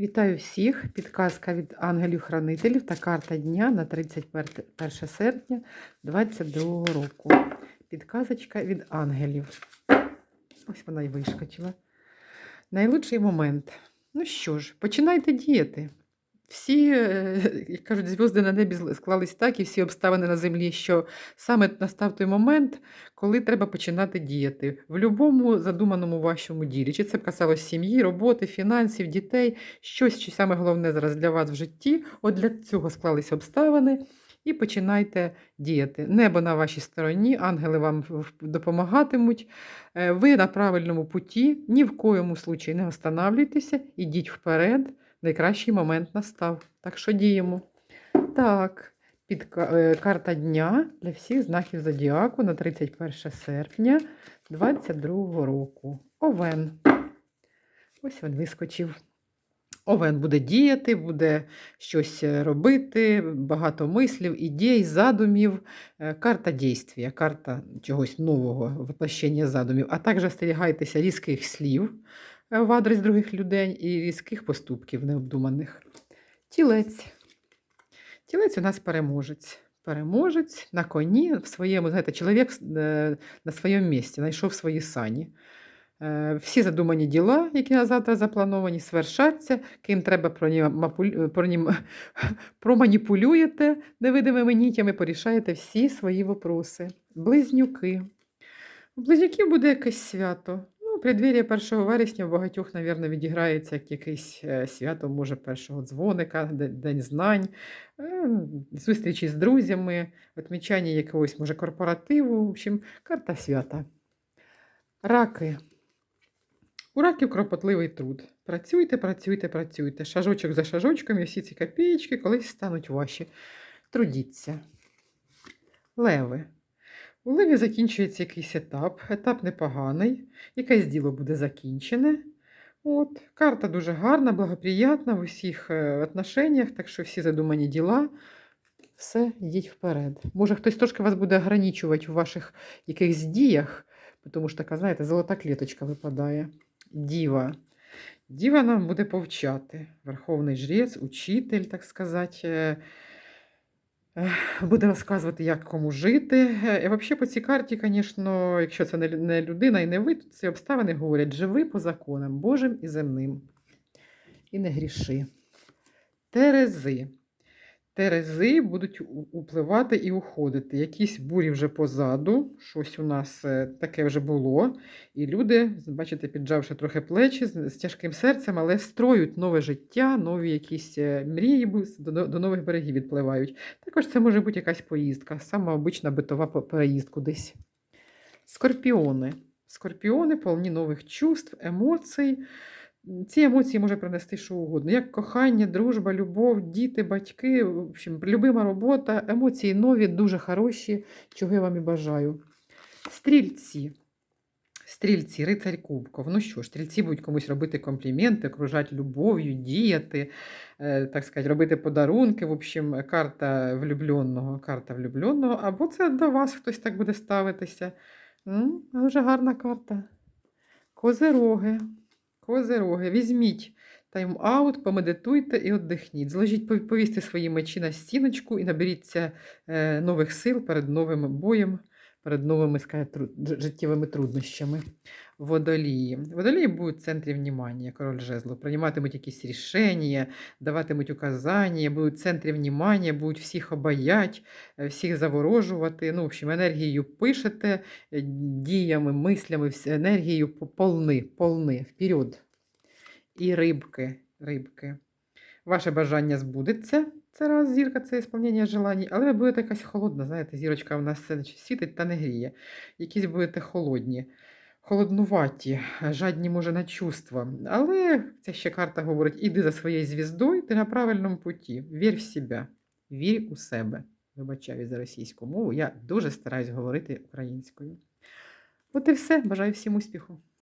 Вітаю всіх! Підказка від ангелів-хранителів та карта дня на 31 серпня 2022 року. Підказочка від ангелів. Ось вона й вискочила. Найлучший момент. Ну що ж, починайте діяти. Всі, е, як кажуть, зв'язки на небі склались так, і всі обставини на землі, що саме настав той момент, коли треба починати діяти в будь-якому задуманому вашому ділі. Чи це б касалось сім'ї, роботи, фінансів, дітей, щось, що саме головне зараз для вас в житті. От для цього склались обставини. І починайте діяти. Небо на вашій стороні, ангели вам допомагатимуть. Е, Ви на правильному путі, ні в коєму случаї не останавливайтеся, ідіть вперед. Найкращий момент настав. Так що діємо. Так, під карта дня для всіх знаків зодіаку на 31 серпня 2022 року. Овен. Ось він вискочив. Овен буде діяти, буде щось е, робити, багато мислів, ідей, задумів. Е, Карта дійствія, карта чогось нового, воплощення задумів. А також остерігайтеся різких слів е, в адрес других людей і різких поступків необдуманих. Тілець. Тілець у нас переможець. Переможець на коні в своєму, знаєте, чоловік е, на своєму місці, знайшов свої сані. Е, Всі задумані діла, які на завтра заплановані, свершаться, ким треба проманіпулюєте невидимими нітями, порішаєте всі свої вопроси. Близнюки. У близнюків буде якесь свято. Преддвір'я 1 вересня в багатьох, мабуть, відіграється як якесь е, свято, може, першого дзвоника, День знань, е, зустрічі з друзями, відмічання якогось, може, корпоративу. В общем, карта свята. Раки. У раків кропотливий труд. Працюйте, працюйте, працюйте. Шажочок за шажочком, і всі ці копієчки колись стануть ваші. Трудіться. Леви. У леві закінчується якийсь етап. Етап непоганий. Якесь діло буде закінчене. От. Карта дуже гарна, благоприятна в усіх е, отношеннях, так що всі задумані діла. Все, йдіть вперед. Може, хтось трошки вас буде ограничувати у ваших якихось діях, тому що така, знаєте, золота клеточка випадає. Діва. Діва нам буде повчати. Верховний жрець, учитель, так сказати. Буде розказувати, як кому жити. Е, І взагалі по цій карті, звісно, якщо це не людина і не ви, то ці обставини говорять: живи по законам Божим і земним. І не гріши. Терези. Терези будуть у- upливати і уходити. Якісь бурі вже позаду, щось у нас е, таке вже було. І люди, бачите, піджавши трохи плечі з, тяжким серцем, але строють нове життя, нові якісь е, мрії до, нових берегів відпливають. Також це може бути якась поїздка, сама обична битова переїзд кудись. Скорпіони. Скорпіони повні нових чувств, емоцій. Ці емоції може принести що угодно, як кохання, дружба, любов, діти, батьки, в общем, любима робота, емоції нові, дуже хороші, чого я вам і бажаю. Стрільці. Стрільці, рицарь Кубков. Ну що стрільці будуть комусь робити компліменти, окружати любов'ю, діяти, е, так сказати, робити подарунки. В общем, карта влюбленого, карта влюбленого. Або це до вас хтось так буде ставитися. Дуже гарна карта. Козероги. Козероги. Візьміть тайм-аут, помедитуйте і віддихніть. Зложіть, повісти свої мечі на стіночку і наберіться е, нових сил перед новим боєм, перед новими скажімо, тру- життєвими труднощами. Водолії. Водолії будуть в центрі внимання, король жезлу. Прийматимуть якісь рішення, даватимуть указання, будуть в центрі внимання, будуть всіх обаять, е, всіх заворожувати. Ну, в общем, енергією пишете, е, діями, мислями, енергією по- полни, вперед. І рибки, рибки. Ваше бажання збудеться. Це раз зірка, це ісполнення желань, але ви будете якась холодна, знаєте, зірочка в нас це світить та не гріє. Якісь будете холодні, холоднуваті, жадні, може, на чувства. Але ця ще карта говорить: іди за своєю звіздою, ти на правильному путі. Вір в себе, вір у себе. Вибачаю за російську мову. Я дуже стараюсь говорити українською. От і все. Бажаю всім успіху.